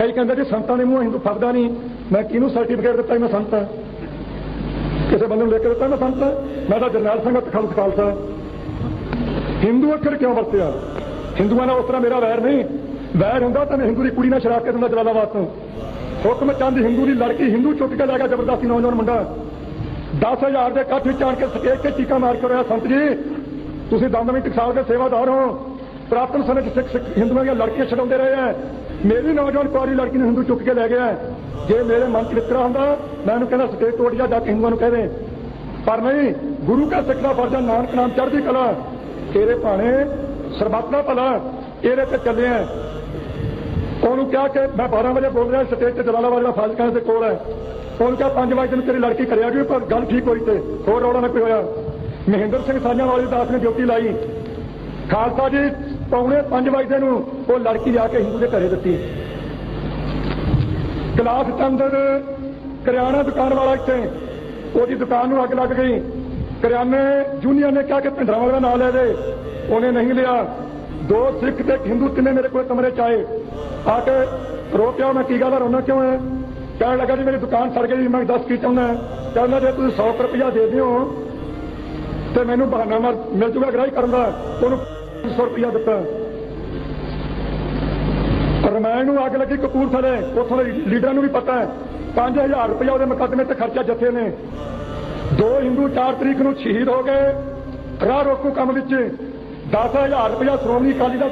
ਕਈ ਕਹਿੰਦੇ ਜੀ, ਸੰਤਾਂ ਦੇ ਮੂੰਹ ਹਿੰਦੂ ਫੱਬਦਾ ਨਹੀਂ। ਮੈਂ ਕਿਹਨੂੰ ਸਰਟੀਫਿਕੇਟ ਦਿੱਤਾ ਵੀ ਮੈਂ ਸੰਤ ਹਾਂ। ਕਿਸੇ ਬੰਦੇ ਨੂੰ ਲੈ ਕੇ ਦਿੱਤਾ, ਮੈਂ ਸੰਤ ਮੈਂ ਤਾਂ ਜਰਨੈਲ ਸਿੰਘ ਖਾਲਸਾ ਖਾਲਸਾ। ਹਿੰਦੂ ਅੱਖਰ ਕਿਉਂ ਵਰਤਿਆ? ਹਿੰਦੂਆਂ ਨਾਲ ਉਸ ਤਰ੍ਹਾਂ ਮੇਰਾ ਵੈਰ ਨਹੀਂ। ਵੈਰ ਹੁੰਦਾ ਤਾਂ ਮੈਂ ਹਿੰਦੂ ਦੀ ਕੁੜੀ ਨਾਲ ਸ਼ਰਾਬ ਕੇ ਦਿੰਦਾ ਜਲਾਲਾਬਾਦ ਤੋਂ। ਹੁਕਮ ਚੰਦ ਹਿੰਦੂ ਦੀ ਲੜਕੀ ਹਿੰਦੂ ਚੁੱਕ ਕੇ ਲੈ ਗਿਆ, ਜ਼ਬਰਦਸਤੀ ਨੌਜਵਾਨ ਮੁੰਡਾ। 10000 ਦੇ ਇਕੱਠ ਵਿੱਚ ਆਣ ਕੇ ਸਟੇਜ ਤੇ ਚੀਕਾ ਮਾਰ ਕੇ ਰਿਹਾ ਸੰਤ ਜੀ। ਤੁਸੀਂ ਦਮਦਮੀ ਟਕਸਾਲ ਦੇ ਸੇਵਾਦਾਰ ਹੋ। ਪ੍ਰਾਤਨ ਸਮੇਂ 'ਚ ਸਿੱਖ ਸਿੱਖ ਹਿੰਦੂਆਂ ਦੀਆਂ ਲੜਕੀਆਂ ਛਡਾਉਂਦੇ ਰਹੇ ਆ। ਮੇਰੀ ਨੌਜਵਾਨ ਕੁਆਰੀ ਲੜਕੀ ਨੂੰ ਹਿੰਦੂ ਚੁੱਕ ਕੇ ਲੈ ਗਿਆ ਜੇ ਮੇਰੇ ਮਨ 'ਚ ਵਿਤਕਰਾ ਹੁੰਦਾ, ਮੈਂ ਉਹਨੂੰ ਕਹਿੰਦਾ ਸਟੇਜ ਤੋੜ ਜਾ ਜਾ ਕੇ ਹਿੰਦੂਆਂ ਨੂੰ ਕਹਦੇ ਪਰ ਨਹੀਂ, ਗੁਰੂ ਕਾ ਸਿੱਖ ਦਾ ਫਰਜ਼ ਹੈ, ਨਾਨਕ ਨਾਮ ਚੜ੍ਹਦੀ ਕਲਾ। ਤੇਰੇ ਭਾਣੇ ਸਰਬੱਤ ਦਾ ਭਲਾ ਇਹਦੇ ਤੇ ਚੱਲੇ ਆ ਉਹਨੂੰ ਕਿਹਾ ਕਿ ਮੈਂ 12 ਵਜੇ ਬੋਲ ਰਿਹਾ ਸਟੇਜ ਤੇ ਜਲਾਲਾਬਾਦ ਦਾ ਫਾਜ਼ਿਲਕਾ ਦੇ ਕੋਲ ਹੈ। ਉਹਨੂੰ ਕਿਹਾ 5 ਵਜੇ ਨੂੰ ਤੇਰੀ ਲੜਕੀ ਕਰਿਆ ਗਈ ਪਰ ਗੱਲ ਠੀਕ ਹੋਈ ਤੇ ਹੋਰ ਰੌਲਾ ਨਾ ਕੋਈ ਹੋਇਆ। ਮਹਿੰਦਰ ਸਿੰਘ ਸਾਂਝਾ ਵਾਲੀ ਦਾਸ ਨੇ ਡਿਊਟੀ ਲਾਈ। ਖਾਲਸਾ ਜੀ ਪੌਣੇ 5 ਵਜੇ ਨੂੰ, ਉਹ ਲੜਕੀ ਜਾ ਕੇ ਹਿੰਦੂ ਦੇ ਘਰੇ ਦਿੱਤੀ। ਗਲਾਸ ਚੰਦਰ ਕਰਿਆਣਾ ਦੁਕਾਨ ਵਾਲਾ ਇੱਥੇ, ਉਹਦੀ ਦੁਕਾਨ ਨੂੰ ਅੱਗ ਲੱਗ ਗਈ। ਕਰਿਆਨੇ ਜੂਨੀਅਰ ਨੇ ਕਿਹਾ ਕਿ ਭਿੰਡਰਾਵਾਂ ਦਾ ਨਾਂ ਲੈ ਦੇ, ਉਹਨੇ ਨਹੀਂ ਲਿਆ। ਦੋ ਸਿੱਖ ਤੇ ਇੱਕ ਹਿੰਦੂ ਤਿੰਨੇ ਮੇਰੇ ਕੋਲ ਕਮਰੇ ਚ ਆਏ। ਆ ਕੇ ਰੋ ਪਿਆ, ਮੈਂ ਕੀ ਗੱਲ ਆ, ਰੋਣਾ ਕਿਉਂ ਹੈ ਕਹਿਣ ਲੱਗਾ ਜੀ ਮੇਰੀ ਦੁਕਾਨ ਸੜ ਗਈ, ਮੈਂ ਦੱਸ ਕੀ ਚਾਹੁੰਦਾ ਕਹਿੰਦਾ ਜੇ ਤੁਸੀਂ 100 ਰੁਪਇਆ ਦੇ ਦਿਓ, ਤੇ ਮੈਨੂੰ ਬਹਾਨਾ ਮਿਲ ਜੂਗਾ ਗ੍ਰਾਹੀ ਕਰਨ ਦਾ। ਉਹਨੂੰ 100 ਰੁਪਇਆ ਦਿੱਤਾ ਰਮਾਇਣ ਨੂੰ ਅੱਗ ਲੱਗੀ, ਕਪੂਰਥਲੇ। ਉੱਥੋਂ ਦੇ ਲੀਡਰਾਂ ਨੂੰ ਵੀ ਪਤਾ ਹੈ। 5000 ਰੁਪਇਆ ਉਹਦੇ ਮੁਕੱਦਮੇ ਤੇ ਖਰਚਾ ਜੱਥੇ ਨੇ। ਦੋ ਹਿੰਦੂ 4 ਤਰੀਕ ਨੂੰ ਸ਼ਹੀਦ ਹੋ ਗਏ। ਰਾਹ ਰੋਕੂ ਕੰਮ ਵਿੱਚ। 10000 ਰੁਪਇਆ ਸ਼੍ਰੋਮਣੀ ਅਕਾਲੀ ਦਲ